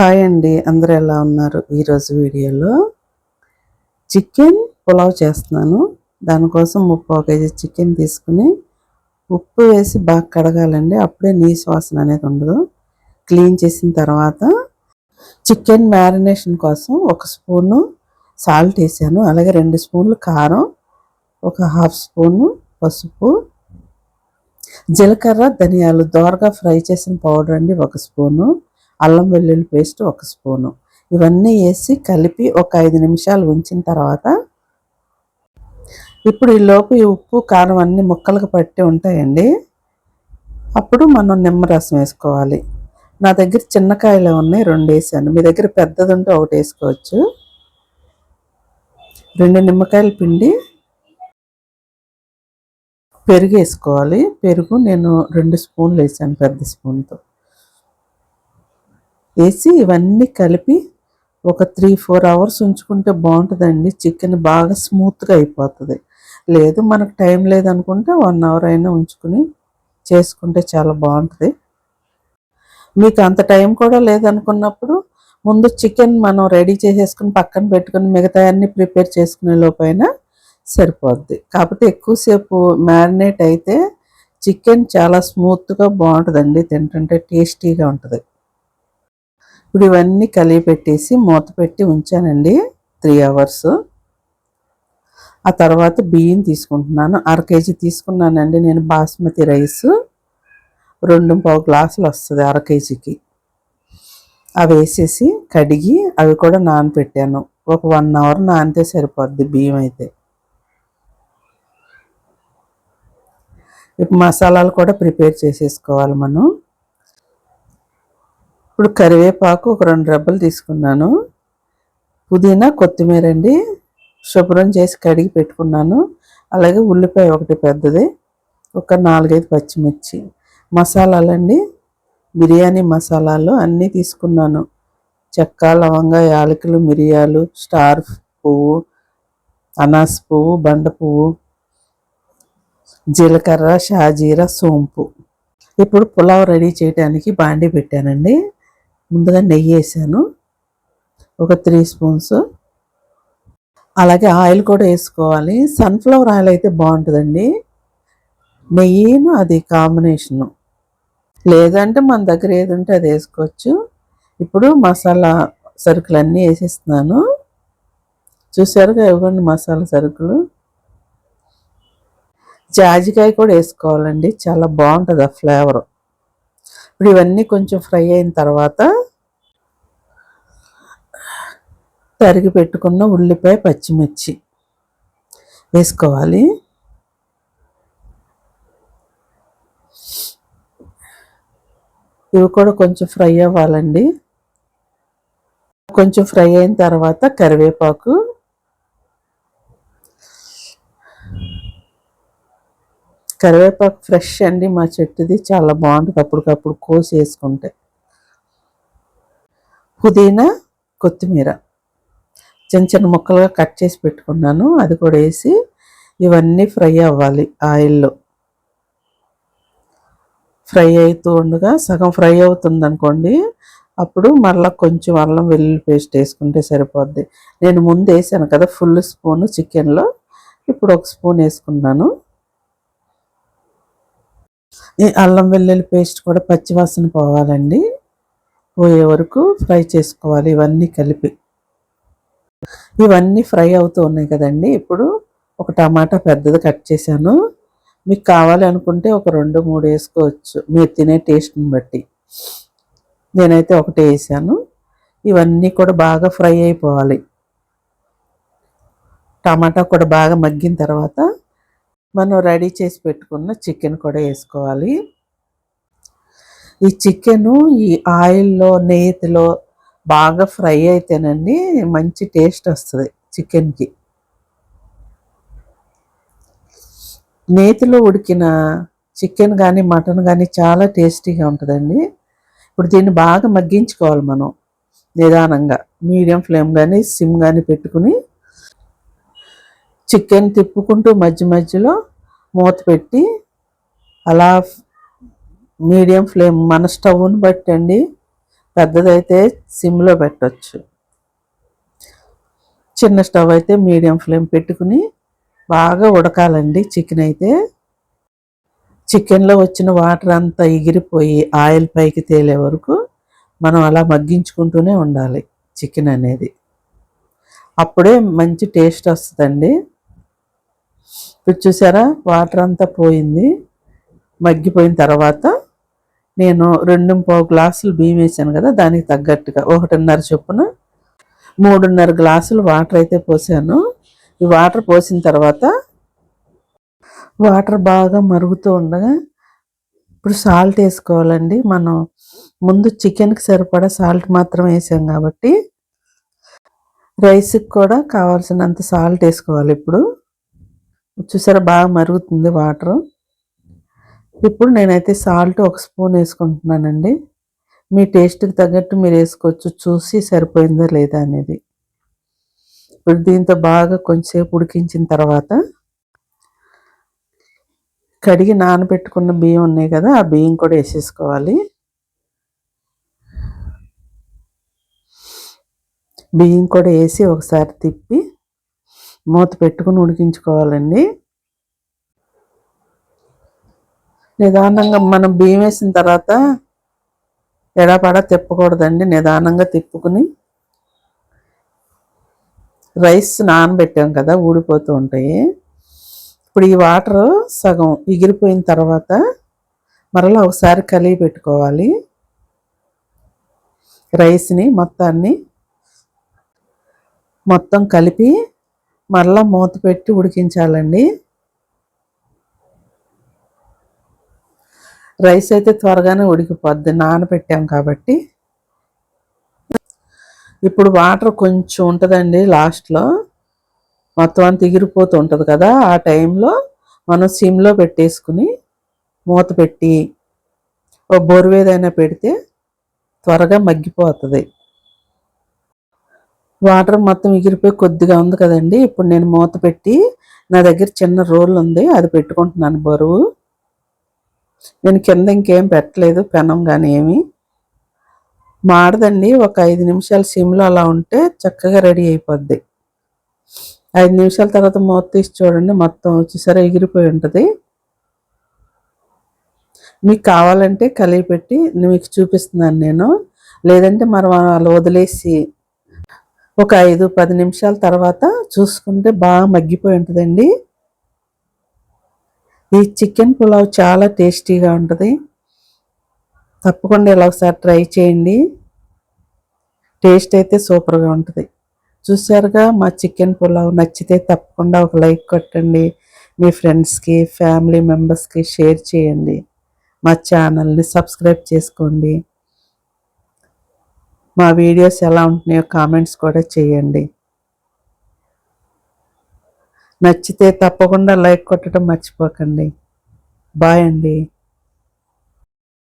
Hi అండి. అందరూ ఎలా ఉన్నారు? ఈరోజు వీడియోలో చికెన్ పులావ్ చేస్తున్నాను. దానికోసం ముప్పై కేజీ చికెన్ తీసుకుని ఉప్పు వేసి బాగా కడగాలండి. అప్పుడే నీ వాసన అనేది ఉండదు. క్లీన్ చేసిన తర్వాత చికెన్ మ్యారినేషన్ కోసం ఒక స్పూను సాల్ట్ వేసాను. అలాగే రెండు స్పూన్లు కారం ఒక హాఫ్ స్పూను పసుపు జీలకర్ర ధనియాలు దోరగా ఫ్రై చేసిన పౌడర్ అండి ఒక స్పూను. అల్లం వెల్లుల్లి పేస్ట్ ఒక స్పూను. ఇవన్నీ వేసి కలిపి ఒక ఐదు నిమిషాలు ఉంచిన తర్వాత ఇప్పుడు ఈ లోపు ఈ ఉప్పు కారం అన్ని ముక్కలకు పట్టి ఉంటాయండి. అప్పుడు మనం నిమ్మరసం వేసుకోవాలి. నా దగ్గర చిన్నకాయలు ఉన్నాయి రెండు వేసాను. మీ దగ్గర పెద్దది ఉంటే ఒకటి వేసుకోవచ్చు. రెండు నిమ్మకాయలు పిండి పెరుగు వేసుకోవాలి. పెరుగు నేను రెండు స్పూన్లు వేసాను పెద్ద స్పూన్తో. వేసి ఇవన్నీ కలిపి ఒక త్రీ ఫోర్ అవర్స్ ఉంచుకుంటే బాగుంటుందండి. చికెన్ బాగా స్మూత్గా అయిపోతుంది. లేదు మనకు టైం లేదనుకుంటే వన్ అవర్ అయినా ఉంచుకుని చేసుకుంటే చాలా బాగుంటుంది. మీకు అంత టైం కూడా లేదనుకున్నప్పుడు ముందు చికెన్ మనం రెడీ చేసేసుకుని పక్కన పెట్టుకుని మిగతా అన్ని ప్రిపేర్ చేసుకునే లోపైన సరిపోద్ది. కాకపోతే ఎక్కువసేపు మ్యారినేట్ అయితే చికెన్ చాలా స్మూత్గా బాగుంటుందండి. తింటుంటే టేస్టీగా ఉంటుంది. ఇప్పుడు ఇవన్నీ కలిగి పెట్టేసి మూత పెట్టి ఉంచానండి త్రీ అవర్స్. ఆ తర్వాత బియ్యం తీసుకుంటున్నాను. అర కేజీ తీసుకున్నానండి నేను బాస్మతి రైస్. రెండు పావు గ్లాసులు వస్తుంది అర కేజీకి. అవి వేసేసి కడిగి అవి కూడా నానపెట్టాను. ఒక వన్ అవర్ నానితే సరిపోద్ది బియ్యం అయితే. ఇప్పుడు మసాలాలు కూడా ప్రిపేర్ చేసేసుకోవాలి మనం. ఇప్పుడు కరివేపాకు ఒక రెండు రెబ్బలు తీసుకున్నాను. పుదీనా కొత్తిమీర అండి. శుభ్రం చేసి కడిగి పెట్టుకున్నాను. అలాగే ఉల్లిపాయ ఒకటి పెద్దది. ఒక నాలుగైదు పచ్చిమిర్చి. మసాలాలండి. బిర్యానీ మసాలాలు అన్నీ తీసుకున్నాను. చెక్క లవంగ యాలకులు మిరియాలు స్టార్ పువ్వు అనాస్ పువ్వు బండ పువ్వు జీలకర్ర షాజీర సోంపు. ఇప్పుడు పులావ్ రెడీ చేయడానికి బాండీ పెట్టానండి. ముందుగా నెయ్యి వేసాను. ఒక త్రీ స్పూన్స్. అలాగే ఆయిల్ కూడా వేసుకోవాలి. సన్ఫ్లవర్ ఆయిల్ అయితే బాగుంటుందండి. నెయ్యిను అది కాంబినేషను. లేదంటే మన దగ్గర ఏది ఉంటే అది వేసుకోవచ్చు. ఇప్పుడు మసాలా సరుకులు అన్నీ వేసేస్తున్నాను. చూసారుగా ఇవ్వండి మసాలా సరుకులు. జాజికాయ కూడా వేసుకోవాలండి. చాలా బాగుంటుంది ఆ ఫ్లేవర్. ఇప్పుడు ఇవన్నీ కొంచెం ఫ్రై అయిన తర్వాత తరిగి పెట్టుకున్న ఉల్లిపాయ పచ్చిమిర్చి వేసుకోవాలి. ఇవి కూడా కొంచెం ఫ్రై అవ్వాలండి. కొంచెం ఫ్రై అయిన తర్వాత కరివేపాకు కరివేపాకు ఫ్రెష్ అండి మా చెట్టుది చాలా బాగుంటుంది. అప్పటికప్పుడు కోసి వేసుకుంటే పుదీనా కొత్తిమీర. చిన్న చిన్న ముక్కలుగా కట్ చేసి పెట్టుకున్నాను. అది కూడా వేసి ఇవన్నీ ఫ్రై అవ్వాలి ఆయిల్లో. ఫ్రై అవుతూ ఉండగా సగం ఫ్రై అవుతుంది అనుకోండి అప్పుడు మళ్ళీ కొంచెం అల్లం వెల్లుల్లి పేస్ట్ వేసుకుంటే సరిపోద్ది. నేను ముందు వేసాను కదా ఫుల్ స్పూను చికెన్లో. ఇప్పుడు ఒక స్పూన్ వేసుకున్నాను. ఈ అల్లం వెల్లుల్లి పేస్ట్ కూడా పచ్చివాసన పోవాలండి. పోయే వరకు ఫ్రై చేసుకోవాలి ఇవన్నీ కలిపి. ఇవన్నీ ఫ్రై అవుతూ ఉన్నాయి కదండి. ఇప్పుడు ఒక టమాటా పెద్దది కట్ చేశాను. మీకు కావాలి అనుకుంటే ఒక రెండు మూడు వేసుకోవచ్చు. మీరు తినే టేస్ట్ని బట్టి. నేనైతే ఒకటే వేసాను. ఇవన్నీ కూడా బాగా ఫ్రై అయిపోవాలి. టమాటా కూడా బాగా మగ్గిన తర్వాత మనం రెడీ చేసి పెట్టుకున్న చికెన్ కూడా వేసుకోవాలి. ఈ చికెను ఈ ఆయిల్లో నేతిలో బాగా ఫ్రై అయితేనండి మంచి టేస్ట్ వస్తుంది చికెన్కి. నేతిలో ఉడికిన చికెన్ కానీ మటన్ కానీ చాలా టేస్టీగా ఉంటుందండి. ఇప్పుడు దీన్ని బాగా మగ్గించుకోవాలి మనం నిదానంగా. మీడియం ఫ్లేమ్ కానీ సిమ్ కానీ పెట్టుకుని చికెన్ తిప్పుకుంటూ మధ్య మధ్యలో మూత పెట్టి అలా మీడియం ఫ్లేమ్ మన స్టవ్ని పెట్టండి పెద్దదైతే సిమ్లో పెట్టచ్చు. చిన్న స్టవ్ అయితే మీడియం ఫ్లేమ్ పెట్టుకుని బాగా ఉడకాలండి చికెన్ అయితే. చికెన్లో వచ్చిన వాటర్ అంతా ఎగిరిపోయి ఆయిల్ పైకి తేలే వరకు మనం అలా మగ్గించుకుంటూనే ఉండాలి చికెన్ అనేది. అప్పుడే మంచి టేస్ట్ వస్తుందండి. ఇప్పుడు చూసారా? వాటర్ అంతా పోయింది. మగ్గిపోయిన తర్వాత నేను రెండు పావు గ్లాసులు బియ్యం వేసాను కదా దానికి తగ్గట్టుగా ఒకటిన్నర చొప్పున మూడున్నర గ్లాసులు వాటర్ అయితే పోసాను. ఈ వాటర్ పోసిన తర్వాత వాటర్ బాగా మరుగుతూ ఉండగా ఇప్పుడు సాల్ట్ వేసుకోవాలండి. మనం ముందు చికెన్కి సరిపడా సాల్ట్ మాత్రం వేసాం కాబట్టి రైస్కి కూడా కావాల్సినంత సాల్ట్ వేసుకోవాలి ఇప్పుడు. చూసారా బాగా మరుగుతుంది వాటర్. ఇప్పుడు నేనైతే సాల్ట్ ఒక స్పూన్ వేసుకుంటున్నానండి. మీ టేస్ట్కి తగ్గట్టు మీరు వేసుకోవచ్చు. చూసి సరిపోయిందా లేదా అనేది. ఇప్పుడు దీంతో బాగా కొంచెంసేపు ఉడికించిన తర్వాత కడిగి నానబెట్టుకున్న బియ్యం ఉన్నాయి కదా ఆ బియ్యం కూడా వేసేసుకోవాలి. బియ్యం కూడా వేసి ఒకసారి తిప్పి మూత పెట్టుకుని ఉడికించుకోవాలండి. నిదానంగా మనం బియ్యం వేసిన తర్వాత ఎడాపడా తిప్పకూడదండి. నిదానంగా తిప్పుకుని రైస్ నానబెట్టాం కదా ఊడిపోతూ ఉంటాయి. ఇప్పుడు ఈ వాటర్ సగం ఎగిరిపోయిన తర్వాత మరలా ఒకసారి కలిగి పెట్టుకోవాలి. రైస్ని మొత్తాన్ని మొత్తం కలిపి మరలా మూత పెట్టి ఉడికించాలండి. రైస్ అయితే త్వరగానే ఉడికిపోద్ది నానబెట్టాం కాబట్టి. ఇప్పుడు వాటర్ కొంచెం ఉంటుందండి లాస్ట్లో. మొత్తం అంత ఎగిరిపోతూ ఉంటుంది కదా ఆ టైంలో మనం సిమ్లో పెట్టేసుకుని మూత పెట్టి ఓ బొరువేదైనా పెడితే త్వరగా మగ్గిపోతుంది. వాటర్ మొత్తం ఎగిరిపోయి కొద్దిగా ఉంది కదండి. ఇప్పుడు నేను మూత పెట్టి నా దగ్గర చిన్న రోల్ ఉంది. అది పెట్టుకుంటున్నాను బరువు. నేను కింద ఇంకేం పెట్టలేదు పెనం కానీ ఏమి. మాడదండి. ఒక ఐదు నిమిషాలు సిమ్లో అలా ఉంటే చక్కగా రెడీ అయిపోద్ది. ఐదు నిమిషాల తర్వాత మూత తీసి చూడండి. మొత్తం వచ్చేసరి ఎగిరిపోయి ఉంటుంది. మీకు కావాలంటే కలిగి పెట్టి మీకు చూపిస్తున్నాను నేను. లేదంటే మనం వాళ్ళు వదిలేసి ఒక ఐదు పది నిమిషాల తర్వాత చూసుకుంటే బాగా మగ్గిపోయి ఉంటుందండి. ఈ చికెన్ పులావ్ చాలా టేస్టీగా ఉంటుంది. తప్పకుండా ఇలా ఒకసారి ట్రై చేయండి. టేస్ట్ అయితే సూపర్గా ఉంటుంది. చూసారుగా మా చికెన్ పులావ్ నచ్చితే తప్పకుండా ఒక లైక్ కొట్టండి. మీ ఫ్రెండ్స్కి ఫ్యామిలీ మెంబర్స్కి షేర్ చేయండి. మా ఛానల్ని సబ్స్క్రైబ్ చేసుకోండి. మా వీడియోస్ ఎలా ఉంటున్నాయో కామెంట్స్ కూడా చేయండి. నచ్చితే తప్పకుండా లైక్ కొట్టడం మర్చిపోకండి. బాయ్ అండి.